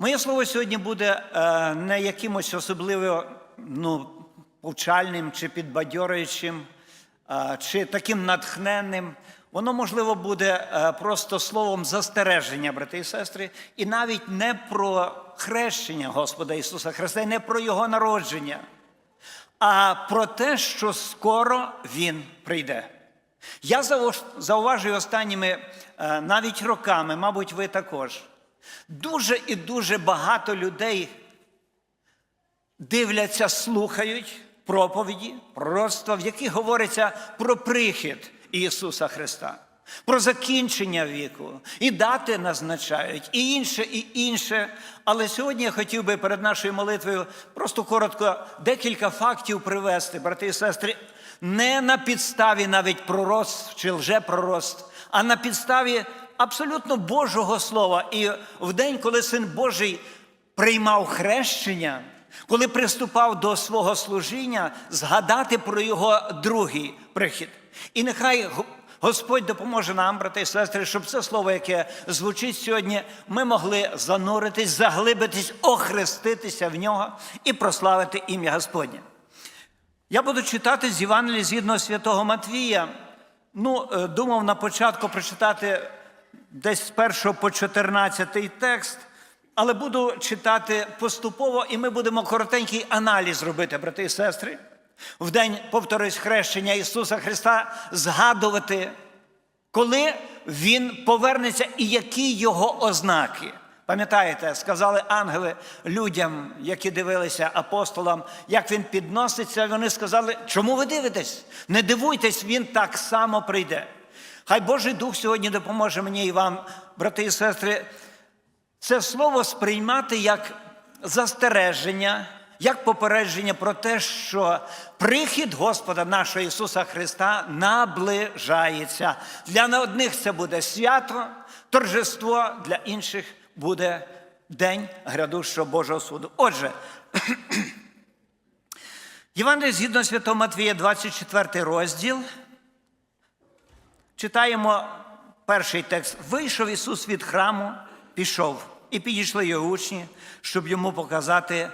Моє слово сьогодні буде е, не якимось особливо ну, повчальним чи підбадьорюючим, е, чи таким натхненним. Воно, можливо, буде е, просто словом застереження, брати і сестри, і навіть не про хрещення Господа Ісуса Христа, і не про Його народження, а про те, що скоро Він прийде. Я зауважую останніми навіть роками, мабуть, ви також. Дуже і дуже багато людей дивляться, слухають проповіді, пророцтва, в яких говориться про прихід Ісуса Христа, про закінчення віку, і дати назначають, і інше, і інше. Але сьогодні я хотів би перед нашою молитвою просто коротко декілька фактів привести, брати і сестри, не на підставі навіть пророцтв чи лжепророцтв, а на підставі абсолютно Божого Слова. І в день, коли Син Божий приймав хрещення, коли приступав до свого служіння, згадати про його другий прихід. І нехай Господь допоможе нам, брати і сестри, щоб це слово, яке звучить сьогодні, ми могли зануритись, заглибитись, охреститися в нього і прославити ім'я Господнє. Я буду читати з Євангелія згідно святого Матвія. Ну, е, думав на початку прочитати десь з 1 по 14 текст, але буду читати поступово, і ми будемо коротенький аналіз робити, брати і сестри. В день, повторюсь, хрещення Ісуса Христа згадувати, коли Він повернеться і які його ознаки. Пам'ятаєте, сказали ангели людям, які дивилися апостолам, як він підноситься, вони сказали, чому ви дивитесь? Не дивуйтесь, він так само прийде. Хай Божий Дух сьогодні допоможе мені і вам, брати і сестри, це слово сприймати як застереження, як попередження про те, що прихід Господа нашого Ісуса Христа наближається. Для одних це буде свято, торжество, для інших буде день грядущого Божого суду. Отже, Євангеліє згідно Святого Матвія, 24 розділ. Читаємо перший текст. Вийшов Ісус від храму, пішов, і підійшли його учні, щоб йому показати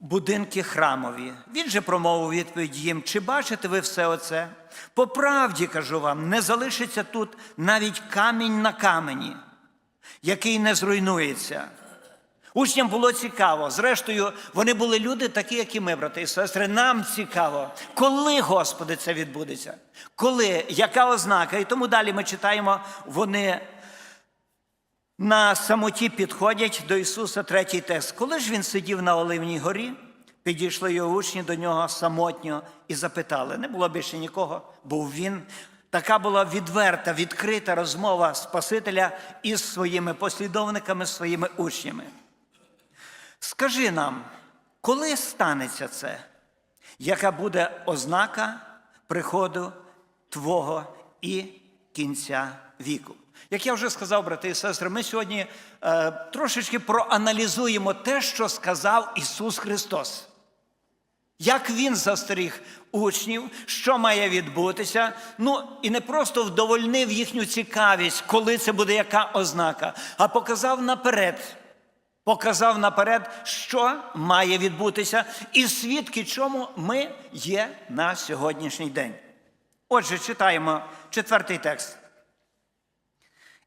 будинки храмові. Він же промовив відповідь їм: чи бачите ви все оце? По правді кажу вам, не залишиться тут навіть камінь на камені, який не зруйнується. Учням було цікаво. Зрештою, вони були люди, такі, як і ми, брати і сестри. Нам цікаво, коли, Господи, це відбудеться, коли, яка ознака. І тому далі ми читаємо, вони на самоті підходять до Ісуса третій текст. Коли ж він сидів на Оливній горі, підійшли його учні до нього самотньо і запитали. Не було більше нікого, був він. Така була відверта, відкрита розмова Спасителя із своїми послідовниками, своїми учнями. Скажи нам, коли станеться це? Яка буде ознака приходу Твого і кінця віку? Як я вже сказав, брати і сестри, ми сьогодні е, трошечки проаналізуємо те, що сказав Ісус Христос. Як Він застеріг учнів, що має відбутися, ну і не просто вдовольнив їхню цікавість, коли це буде яка ознака, а показав наперед, показав наперед, що має відбутися, і свідки чому ми є на сьогоднішній день. Отже, читаємо четвертий текст.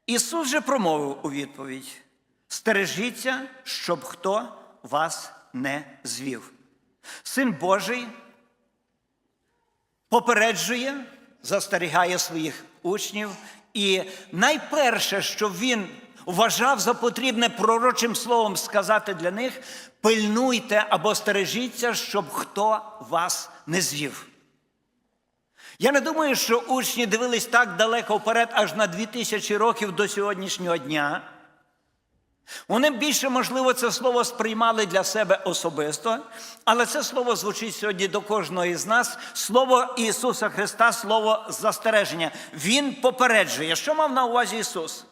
Ісус же промовив у відповідь: стережіться, щоб хто вас не звів. Син Божий попереджує, застерігає своїх учнів, і найперше, що він вважав за потрібне пророчим словом сказати для них, пильнуйте або стережіться, щоб хто вас не звів. Я не думаю, що учні дивились так далеко вперед, аж на 2000 років до сьогоднішнього дня. Вони більше, можливо, це слово сприймали для себе особисто, але це слово звучить сьогодні до кожного із нас. Слово Ісуса Христа, слово застереження. Він попереджує. Що мав на увазі Ісус?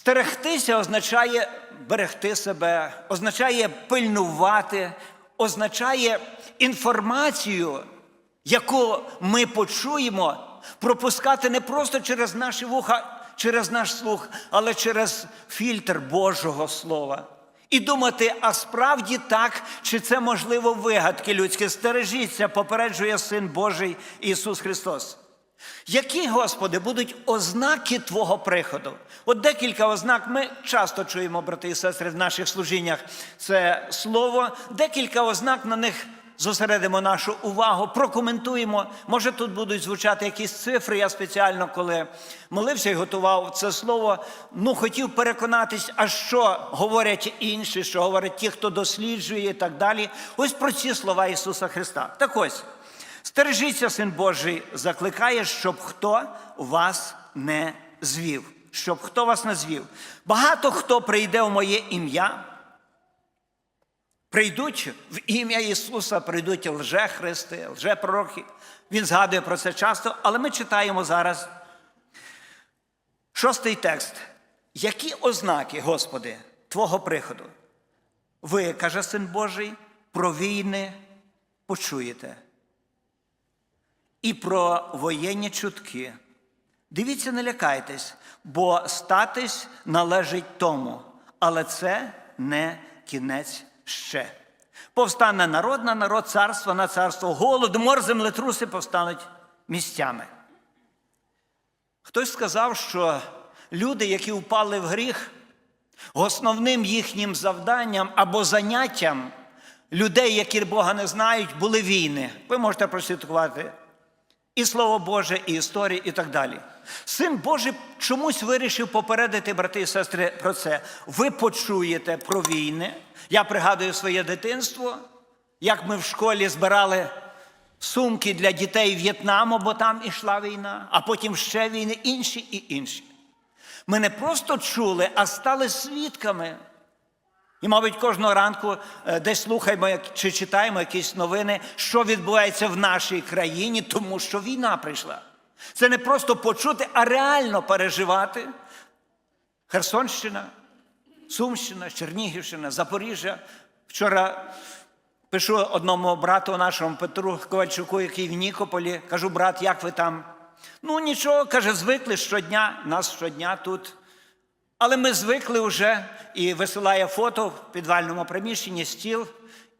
Стерегтися означає берегти себе, означає пильнувати, означає інформацію, яку ми почуємо, пропускати не просто через наші вуха, через наш слух, але через фільтр Божого Слова. І думати, а справді так, чи це можливо вигадки людські? Стережіться, попереджує Син Божий Ісус Христос. Які, Господи, будуть ознаки Твого приходу? От декілька ознак ми часто чуємо, брати і сестри, в наших служіннях це слово, декілька ознак на них зосередимо нашу увагу, прокоментуємо. Може, тут будуть звучати якісь цифри. Я спеціально, коли молився і готував це слово, ну хотів переконатись, а що говорять інші, що говорять ті, хто досліджує і так далі. Ось про ці слова Ісуса Христа. Так ось. Стережіться, син Божий, закликає, щоб хто вас не звів. Щоб хто вас не звів. Багато хто прийде в моє ім'я, прийдуть в ім'я Ісуса, прийдуть лже-христи, лже-пророки. Він згадує про це часто, але ми читаємо зараз шостий текст. Які ознаки, Господи, Твого приходу? Ви, каже син Божий, про війни почуєте і про воєнні чутки. Дивіться, не лякайтесь, бо статись належить тому, але це не кінець ще. Повстане народ на народ, царство на царство, голод, мор, землетруси повстануть місцями. Хтось сказав, що люди, які впали в гріх, основним їхнім завданням або заняттям людей, які Бога не знають, були війни. Ви можете прослідкувати і Слово Боже, і історії, і так далі. Син Божий чомусь вирішив попередити, брати і сестри, про це. Ви почуєте про війни. Я пригадую своє дитинство, як ми в школі збирали сумки для дітей В'єтнаму, бо там ішла війна, а потім ще війни, інші і інші. Ми не просто чули, а стали свідками. І, мабуть, кожного ранку е, десь слухаємо чи читаємо якісь новини, що відбувається в нашій країні, тому що війна прийшла. Це не просто почути, а реально переживати. Херсонщина, Сумщина, Чернігівщина, Запоріжжя. Вчора пишу одному брату нашому Петру Ковальчуку, який в Нікополі. Кажу, брат, як ви там? Ну нічого, каже, звикли щодня, нас щодня тут. Але ми звикли вже і висилає фото в підвальному приміщенні, стіл,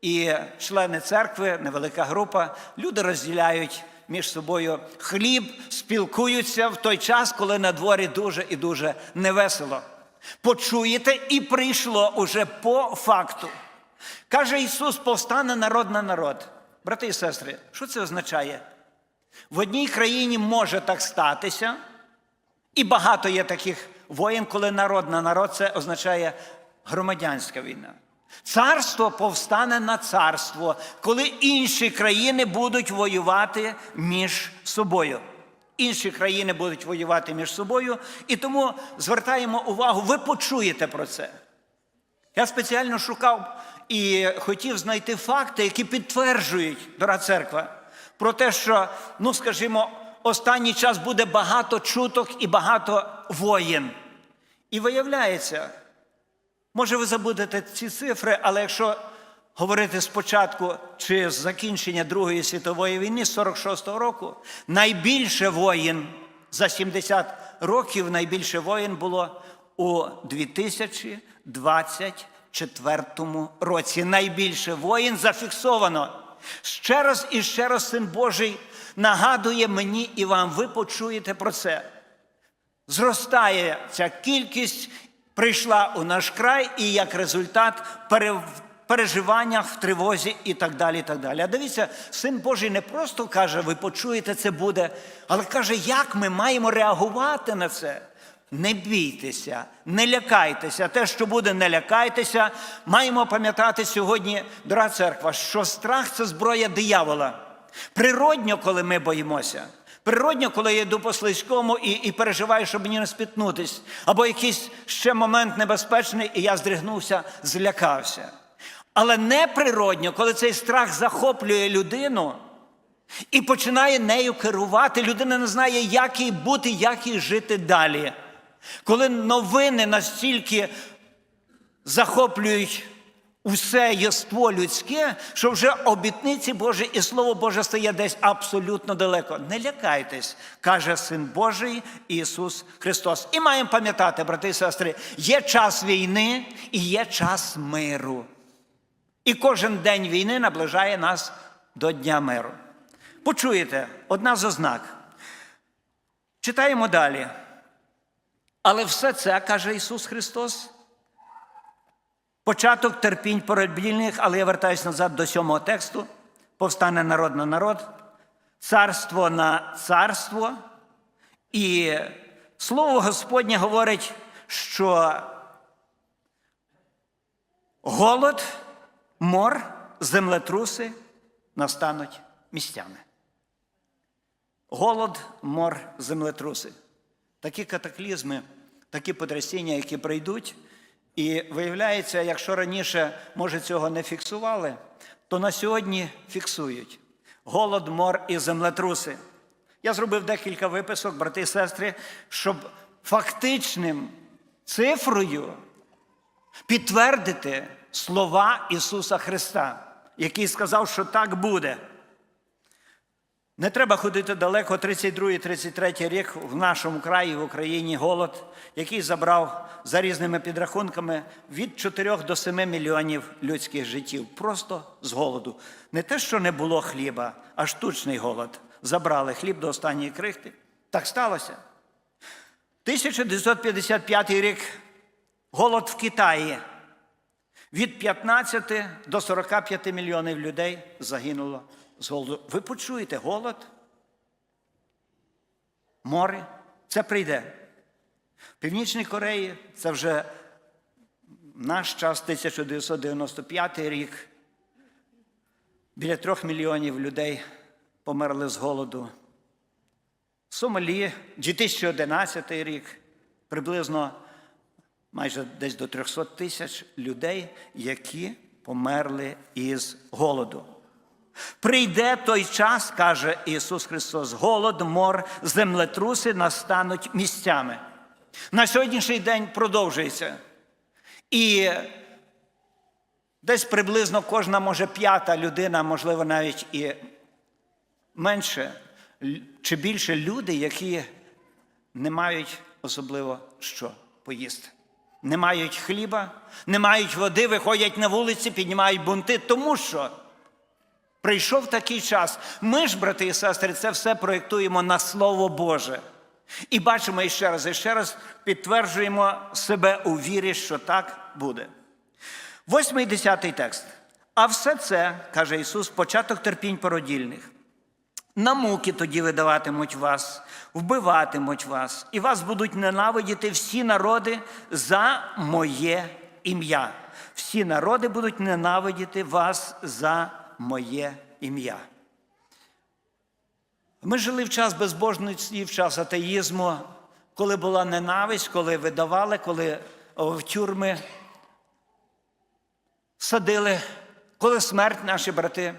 і члени церкви, невелика група, люди розділяють між собою хліб, спілкуються в той час, коли на дворі дуже і дуже невесело. Почуєте, і прийшло уже по факту. Каже Ісус, повстане народ на народ. Брати і сестри, що це означає? В одній країні може так статися, і багато є таких воєн, коли народ на народ це означає громадянська війна. Царство повстане на царство, коли інші країни будуть воювати між собою. Інші країни будуть воювати між собою, і тому звертаємо увагу, ви почуєте про це. Я спеціально шукав і хотів знайти факти, які підтверджують, дорога церква, про те, що, ну скажімо, останній час буде багато чуток і багато воєн. І виявляється, може, ви забудете ці цифри, але якщо говорити спочатку чи з закінчення Другої світової війни з 46-го року, найбільше воїн за 70 років найбільше воїн було у 2024 році. Найбільше воїн зафіксовано. Ще раз і ще раз Син Божий нагадує мені і вам, ви почуєте про це зростає ця кількість, прийшла у наш край, і як результат пере- переживаннях, в тривозі і так далі. так далі. А дивіться, син Божий не просто каже, ви почуєте, це буде, але каже, як ми маємо реагувати на це. Не бійтеся, не лякайтеся. Те, що буде, не лякайтеся. Маємо пам'ятати сьогодні, дорога церква, що страх це зброя диявола. Природньо, коли ми боїмося. Природньо, коли я йду по слизькому і, і переживаю, щоб мені не спітнутись, або якийсь ще момент небезпечний, і я здригнувся, злякався. Але неприродньо, коли цей страх захоплює людину і починає нею керувати, людина не знає, як їй бути, як їй жити далі. Коли новини настільки захоплюють усе єство людське, що вже обітниці Божі і Слово Боже стає десь абсолютно далеко. Не лякайтесь, каже Син Божий Ісус Христос. І маємо пам'ятати, брати і сестри, є час війни і є час миру. І кожен день війни наближає нас до Дня миру. Почуєте, одна з ознак. Читаємо далі. Але все це, каже Ісус Христос, початок терпінь породбільних, але я вертаюся назад до сьомого тексту. Повстане народ на народ, царство на царство. І слово Господнє говорить, що голод, мор, землетруси настануть місцями. Голод, мор, землетруси. Такі катаклізми, такі потрясіння, які прийдуть. І виявляється, якщо раніше, може, цього не фіксували, то на сьогодні фіксують голод, мор і землетруси. Я зробив декілька виписок, брати і сестри, щоб фактичним цифрою підтвердити слова Ісуса Христа, який сказав, що так буде. Не треба ходити далеко, 32-33 рік в нашому краї, в Україні голод, який забрав за різними підрахунками від 4 до 7 мільйонів людських життів. Просто з голоду. Не те, що не було хліба, а штучний голод. Забрали хліб до останньої крихти. Так сталося. 1955 рік голод в Китаї. Від 15 до 45 мільйонів людей загинуло Ви почуєте голод? Море це прийде. В Північній Кореї це вже наш час, 1995 рік. Біля трьох мільйонів людей померли з голоду. В Сомалі 2011 рік приблизно майже десь до 300 тисяч людей, які померли із голоду. Прийде той час, каже Ісус Христос, голод, мор, землетруси настануть місцями. На сьогоднішній день продовжується. І десь приблизно кожна, може, п'ята людина, можливо, навіть і менше чи більше люди, які не мають особливо що поїсти. Не мають хліба, не мають води, виходять на вулиці, піднімають бунти, тому що прийшов такий час. Ми ж, брати і сестри, це все проєктуємо на Слово Боже. І бачимо іще раз, і ще раз підтверджуємо себе у вірі, що так буде. Восьмий десятий текст. А все це, каже Ісус, початок терпінь породільних. На муки тоді видаватимуть вас, вбиватимуть вас, і вас будуть ненавидіти всі народи за моє ім'я. Всі народи будуть ненавидіти вас за моє ім'я. Ми жили в час безбожності, в час атеїзму, коли була ненависть, коли видавали, коли в тюрми садили, коли смерть наші брати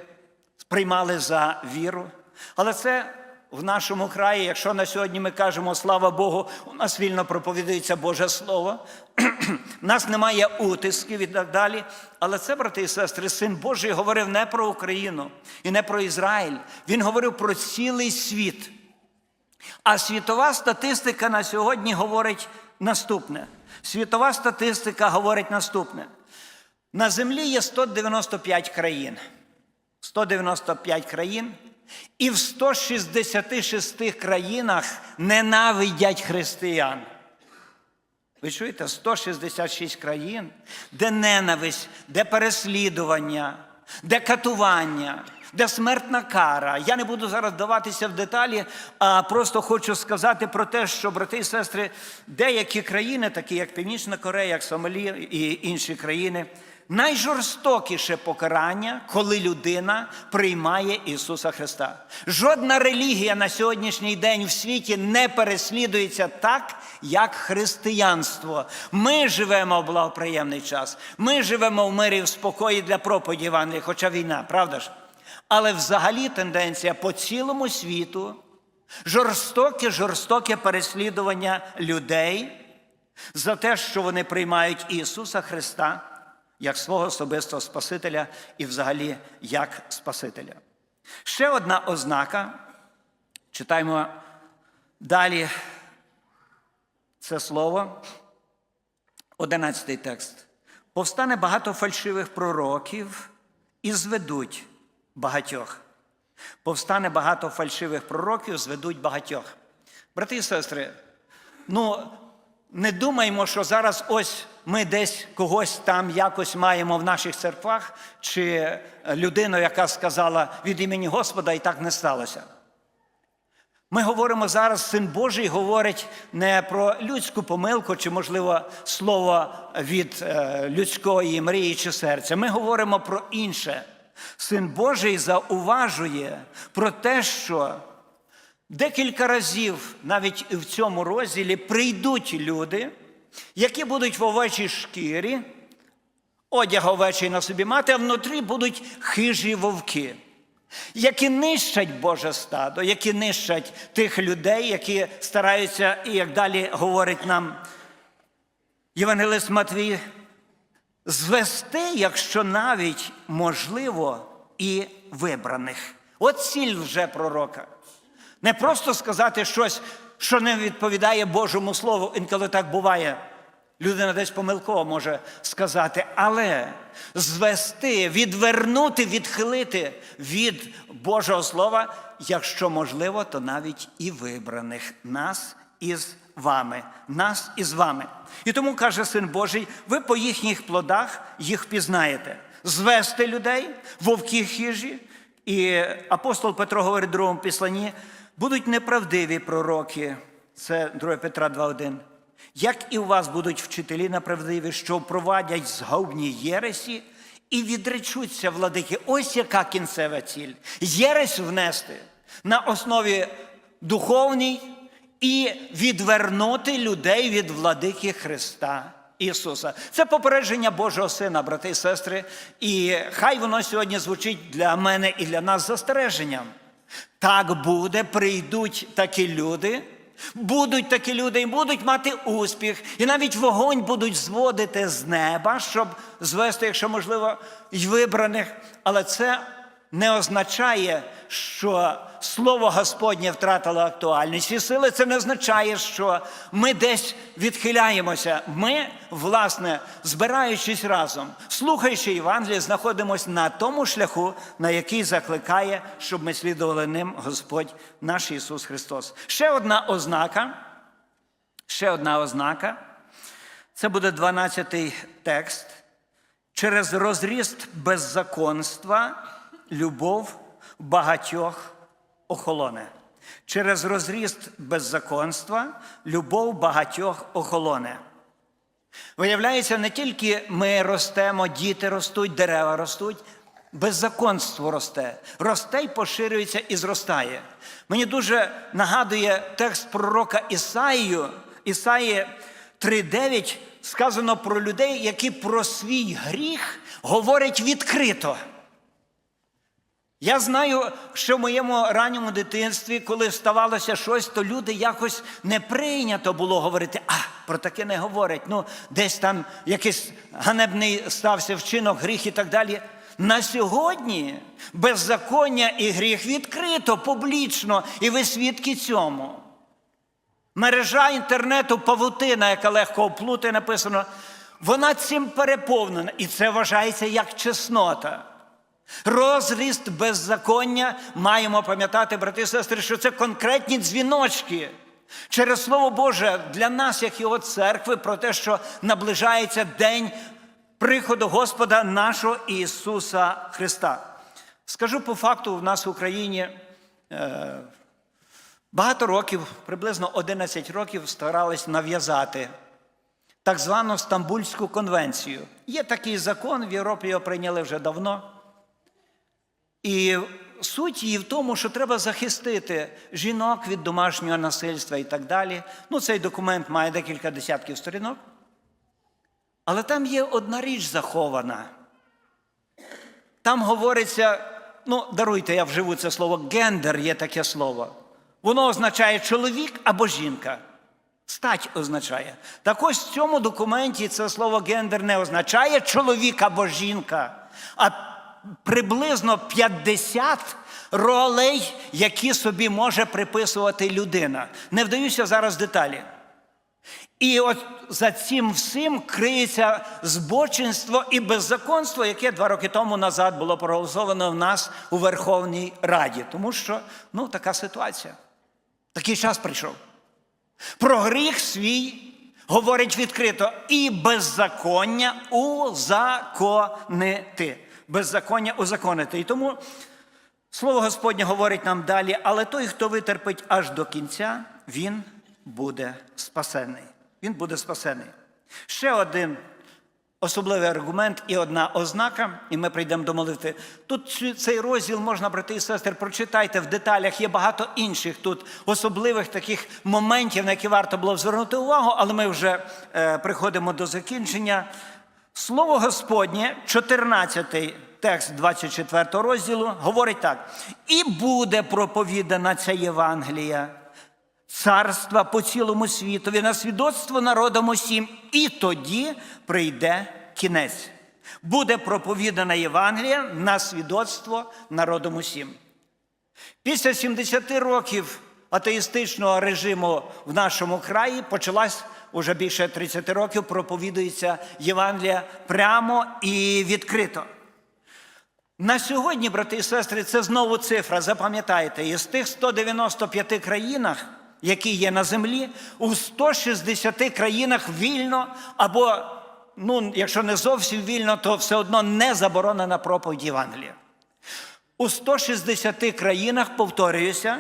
приймали за віру. Але це в нашому краї, якщо на сьогодні ми кажемо слава Богу, у нас вільно проповідується Боже Слово, у нас немає утисків і так далі. Але це, брати і сестри, син Божий говорив не про Україну і не про Ізраїль. Він говорив про цілий світ. А світова статистика на сьогодні говорить наступне. Світова статистика говорить наступне. На землі є 195 країн. 195 країн. І в 166 країнах ненавидять християн. Ви чуєте, 166 країн, де ненависть, де переслідування, де катування, де смертна кара. Я не буду зараз вдаватися в деталі, а просто хочу сказати про те, що, брати і сестри, деякі країни, такі як Північна Корея, як Сомалі і інші країни, найжорстокіше покарання, коли людина приймає Ісуса Христа. Жодна релігія на сьогоднішній день в світі не переслідується так, як християнство. Ми живемо в благоприємний час. Ми живемо в мирі в спокої для проповіді Євангелія, хоча війна, правда ж? Але взагалі тенденція по цілому світу жорстоке, жорстоке переслідування людей за те, що вони приймають Ісуса Христа як свого особистого Спасителя і взагалі як Спасителя. Ще одна ознака. Читаємо далі це слово, одинадцятий текст. Повстане багато фальшивих пророків і зведуть багатьох. Повстане багато фальшивих пророків, зведуть багатьох. Брати і сестри, ну не думаймо, що зараз ось ми десь когось там якось маємо в наших церквах, чи людину, яка сказала від імені Господа, і так не сталося. Ми говоримо зараз, Син Божий говорить не про людську помилку, чи, можливо, слово від е, людської мрії чи серця. Ми говоримо про інше. Син Божий зауважує про те, що декілька разів навіть в цьому розділі прийдуть люди, які будуть в овечій шкірі, одяг овечий на собі мати, а внутрі будуть хижі вовки які нищать Боже стадо, які нищать тих людей, які стараються, і як далі говорить нам Євангелист Матвій, звести, якщо навіть можливо, і вибраних. От ціль вже пророка. Не просто сказати щось, що не відповідає Божому Слову, інколи так буває. Людина десь помилково може сказати, але звести, відвернути, відхилити від Божого Слова, якщо можливо, то навіть і вибраних нас із вами, нас із вами. І тому каже Син Божий: ви по їхніх плодах їх пізнаєте. Звести людей, вовки хижі. І апостол Петро говорить в другому післанні: будуть неправдиві пророки. Це 2 Петра 2,1. Як і у вас будуть вчителі неправдиві, що впровадять зговні єресі і відречуться владики. Ось яка кінцева ціль. Єресь внести на основі духовній і відвернути людей від владики Христа Ісуса. Це попередження Божого Сина, брати і сестри. І хай воно сьогодні звучить для мене і для нас застереженням. Так буде, прийдуть такі люди. Будуть такі люди і будуть мати успіх, і навіть вогонь будуть зводити з неба, щоб звести, якщо можливо, й вибраних. Але це не означає, що слово Господнє втратило актуальність і сили. Це не означає, що ми десь відхиляємося. Ми, власне, збираючись разом, слухаючи Євангеліє, знаходимося на тому шляху, на який закликає, щоб ми слідували ним Господь наш Ісус Христос. Ще одна ознака. Ще одна ознака. Це буде 12-й текст. Через розріст беззаконства любов багатьох охолоне. Через розріст беззаконства любов багатьох охолоне. Виявляється, не тільки ми ростемо, діти ростуть, дерева ростуть, беззаконство росте, росте й поширюється і зростає. Мені дуже нагадує текст пророка Ісаїю, Ісаї 3:9 сказано про людей, які про свій гріх говорять відкрито. Я знаю, що в моєму ранньому дитинстві, коли ставалося щось, то люди якось не прийнято було говорити, а про таке не говорять. Ну, десь там якийсь ганебний стався вчинок, гріх і так далі. На сьогодні беззаконня і гріх відкрито, публічно, і ви свідки цьому. Мережа інтернету, павутина, яка легко оплути, написано, вона цим переповнена, і це вважається як чеснота. Розріст беззаконня маємо пам'ятати, брати і сестри, що це конкретні дзвіночки через Слово Боже для нас, як його церкви, про те, що наближається день приходу Господа нашого Ісуса Христа. Скажу по факту, в нас в Україні е, багато років, приблизно 11 років, старались нав'язати так звану Стамбульську конвенцію. Є такий закон, в Європі його прийняли вже давно. І суть її в тому, що треба захистити жінок від домашнього насильства і так далі. Ну, цей документ має декілька десятків сторінок. Але там є одна річ захована. Там говориться, ну, даруйте, я вживу це слово, гендер є таке слово. Воно означає чоловік або жінка. Стать означає. Так ось в цьому документі це слово гендер не означає чоловік або жінка, а приблизно 50 ролей, які собі може приписувати людина. Не вдаюся зараз деталі. І от за цим всім криється збочинство і беззаконство, яке два роки тому назад було проголосовано в нас у Верховній Раді. Тому що ну, така ситуація. Такий час прийшов. Про гріх свій говорить відкрито і беззаконня узаконити. Беззаконня узаконити. І тому слово Господнє говорить нам далі, але той, хто витерпить аж до кінця, він буде спасений. Він буде спасений. Ще один особливий аргумент і одна ознака, і ми прийдемо до молитви. Тут цей розділ можна, брати і сестри, прочитайте в деталях. Є багато інших тут особливих таких моментів, на які варто було б звернути увагу, але ми вже е, приходимо до закінчення. Слово Господнє, 14 текст 24 розділу, говорить так: і буде проповідана ця Євангелія царства по цілому світові на свідоцтво народам усім, і тоді прийде кінець. Буде проповідана Євангелія на свідоцтво народам усім. Після 70 років атеїстичного режиму в нашому краї почалась уже більше 30 років, проповідується Євангелія прямо і відкрито. На сьогодні, брати і сестри, це знову цифра. Запам'ятайте, із тих 195 країнах, які є на землі, у 160 країнах вільно або, ну, якщо не зовсім вільно, то все одно не заборонена проповідь Євангелія. У 160 країнах, повторююся,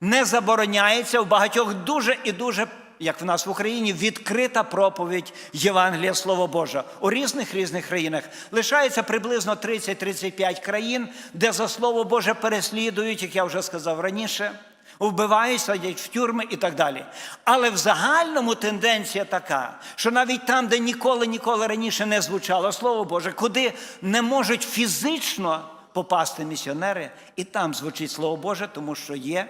не забороняється в багатьох дуже і дуже, як в нас в Україні, відкрита проповідь Євангелія Слово Боже. У різних різних країнах лишається приблизно 30-35 країн, де за Слово Боже переслідують, як я вже сказав раніше, вбивають, садять в тюрми і так далі. Але в загальному тенденція така, що навіть там, де ніколи ніколи раніше не звучало Слово Боже, куди не можуть фізично попасти місіонери, і там звучить Слово Боже, тому що є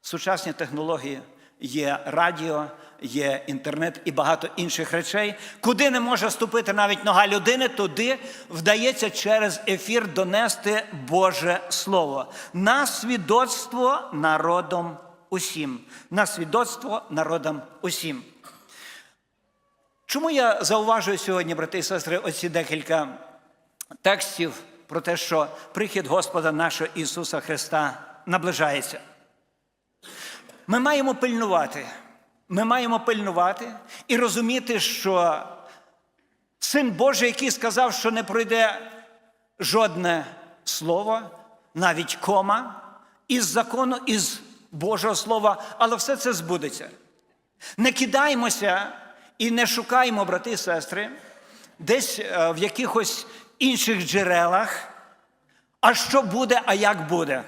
сучасні технології, є радіо, є інтернет і багато інших речей. Куди не може ступити навіть нога людини, туди вдається через ефір донести Боже Слово на свідоцтво народом усім. На свідоцтво народам усім. Чому я зауважую сьогодні, брати і сестри, оці декілька текстів про те, що прихід Господа нашого Ісуса Христа наближається? Ми маємо пильнувати. Ми маємо пильнувати і розуміти, що Син Божий, який сказав, що не пройде жодне слово, навіть кома, із закону, із Божого Слова, але все це збудеться. Не кидаємося і не шукаємо, брати і сестри, десь е, в якихось інших джерелах, а що буде, а як буде.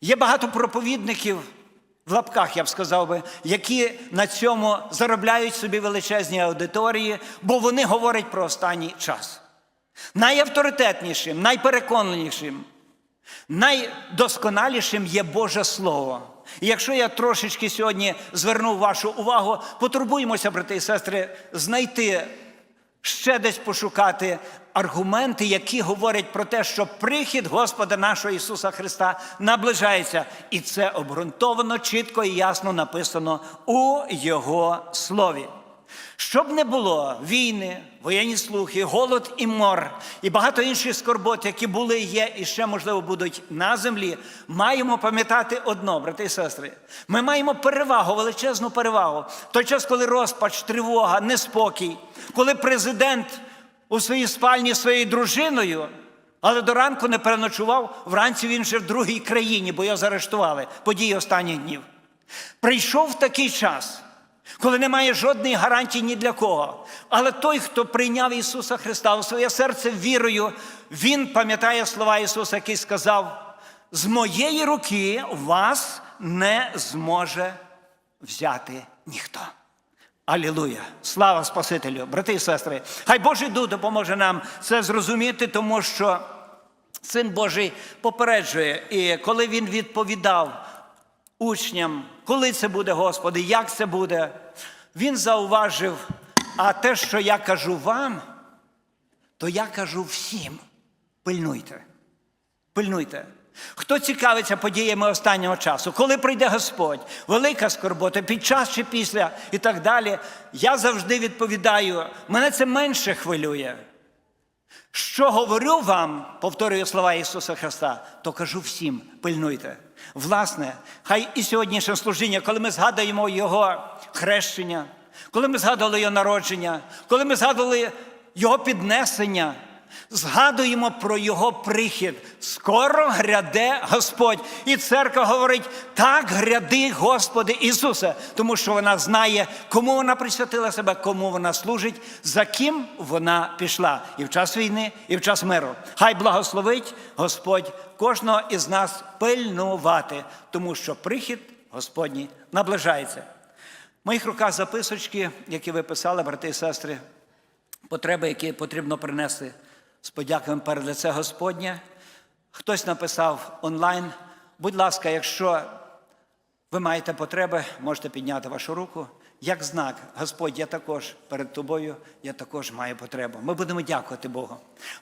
Є багато проповідників в лапках, я б сказав би, які на цьому заробляють собі величезні аудиторії, бо вони говорять про останній час. Найавторитетнішим, найпереконанішим, найдосконалішим є Боже Слово. І якщо я трошечки сьогодні звернув вашу увагу, потурбуємося, брати і сестри, знайти ще десь пошукати аргументи, які говорять про те, що прихід Господа нашого Ісуса Христа наближається. І це обґрунтовано, чітко і ясно написано у Його слові. Щоб не було війни, воєнні слухи, голод і мор, і багато інших скорбот, які були, є і ще, можливо, будуть на землі, маємо пам'ятати одно, брати і сестри. Ми маємо перевагу, величезну перевагу. В той час, коли розпач, тривога, неспокій, коли президент у своїй спальні своєю дружиною, але до ранку не переночував, вранці він вже в другій країні, бо його заарештували події останніх днів. Прийшов такий час, коли немає жодної гарантії ні для кого. Але той, хто прийняв Ісуса Христа у своє серце вірою, Він пам'ятає слова Ісуса, який сказав: з моєї руки вас не зможе взяти ніхто. Алілуя! Слава Спасителю, брати і сестри! Хай Божий Дух допоможе нам це зрозуміти, тому що Син Божий попереджує, і коли він відповідав учням, коли це буде, Господи, як це буде, він зауважив, а те, що я кажу вам, то я кажу всім. Пильнуйте. Пильнуйте. Хто цікавиться подіями останнього часу, коли прийде Господь, велика скорбота, під час чи після і так далі, я завжди відповідаю, мене це менше хвилює. Що говорю вам, повторюю слова Ісуса Христа, то кажу всім, пильнуйте. Власне, хай і сьогоднішнє служіння, коли ми згадуємо Його хрещення, коли ми згадували Його народження, коли ми згадували Його піднесення, згадуємо про Його прихід. Скоро гряде Господь. І церква говорить: так гряди, Господи Ісусе, тому що вона знає, кому вона присвятила себе, кому вона служить, за ким вона пішла. І в час війни, і в час миру. Хай благословить Господь кожного із нас пильнувати, тому що прихід Господній наближається. В моїх руках записочки, які ви писали, брати і сестри, потреби, які потрібно принести з подяками перед лице Господнє. Хтось написав онлайн. Будь ласка, якщо ви маєте потреби, можете підняти вашу руку. Як знак, Господь, я також перед тобою, я також маю потребу. Ми будемо дякувати Богу.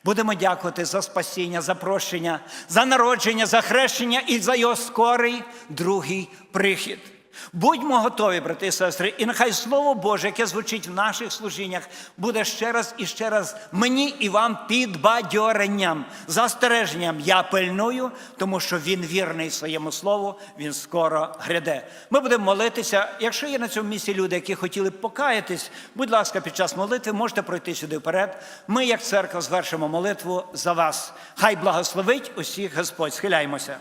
Будемо дякувати за спасіння, за прощення, за народження, за хрещення і за його скорий другий прихід. Будьмо готові, брати і сестри, і нехай Слово Боже, яке звучить в наших служіннях, буде ще раз і ще раз мені і вам підбадьоренням, застереженням. Я пильную, тому що він вірний своєму слову, він скоро гряде. Ми будемо молитися. Якщо є на цьому місці люди, які хотіли б покаятись, будь ласка, під час молитви можете пройти сюди вперед. Ми, як церква, звершимо молитву за вас. Хай благословить усіх Господь. Схиляємося.